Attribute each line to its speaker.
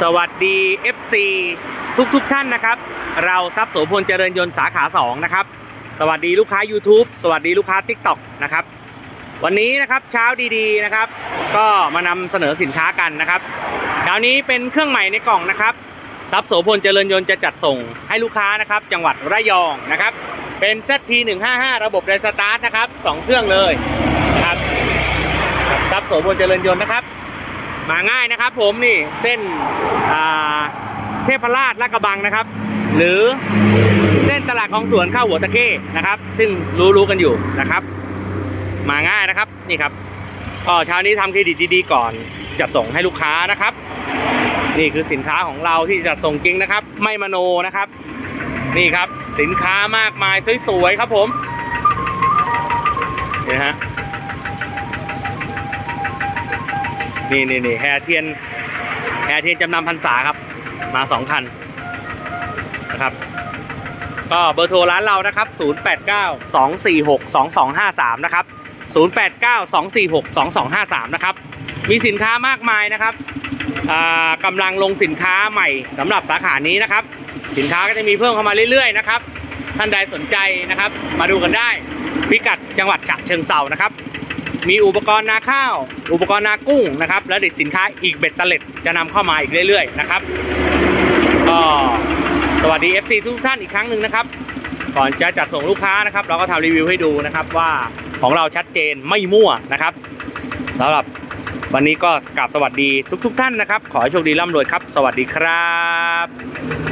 Speaker 1: สวัสดี FC ทุกทุกๆท่านนะครับ เราทรัพย์โสพลเจริญยนต์สาขา 2 นะครับ สวัสดีลูกค้า YouTube สวัสดีลูกค้า TikTok นะครับ วันนี้นะครับเช้าดีๆนะครับ ก็มานำเสนอสินค้ากันนะครับเช้านี้เป็นเครื่องใหม่ในกล่องนะครับทรัพย์โสพลเจริญยนต์จะจัดส่งให้ลูกค้านะครับ จังหวัดระยองนะครับ เป็น ZT155 ระบบเรสตาร์ทนะครับสองเครื่องเลยนะครับครับทรัพย์โสพลเจริญยนต์นะครับ มาง่ายนะครับผมนี่เส้นเทพราชลาดกระบังนะครับ หรือเส้นตลาดของสวนเข้าหัวตะเข้นะครับ ซึ่งรู้ๆกันอยู่นะครับ มาง่ายนะครับนี่ครับก็เช้านี้ทำเครดิตดีๆก่อนจัดส่งให้ลูกค้านะครับ นี่คือสินค้าของเราที่จัดส่งจริงนะครับ ไม่มโนนะครับ นี่ครับสินค้ามากมายสวยๆครับผมนี่ฮะ นี่นี่นี่แฮร์เทียนแฮร์เทียนจำนำพรรษาครับ มาสองคันนะครับ ก็เบอร์โทรร้านเรานะครับ 089 246 2253 นะครับ 089 246 2253 นะครับ มีสินค้ามากมายนะครับกำลังลงสินค้าใหม่สำหรับสาขานี้นะครับ สินค้าก็จะมีเพิ่มเข้ามาเรื่อยๆนะครับ ท่านใดสนใจนะครับ มาดูกันได้พิกัดจังหวัดฉะเชิงเซานะครับ มีอุปกรณ์นาข้าว อุปกรณ์นากุ้งนะครับ และด็ดสินค้าอีกเบ็ดเล็ดจะนำเข้ามาอีกเรื่อยๆนะครับก็สวัสดี FC ทุกท่านอีกครั้งหนึ่งนะครับ ก่อนจะจัดส่งลูกค้านะครับ เราก็ทำรีวิวให้ดูนะครับว่าของเราชัดเจนไม่มั่วนะครับสำหรับวันนี้ก็กราบสวัสดีทุก ๆ ท่านนะครับ ขอให้โชคดีร่ำรวยครับ สวัสดีครับ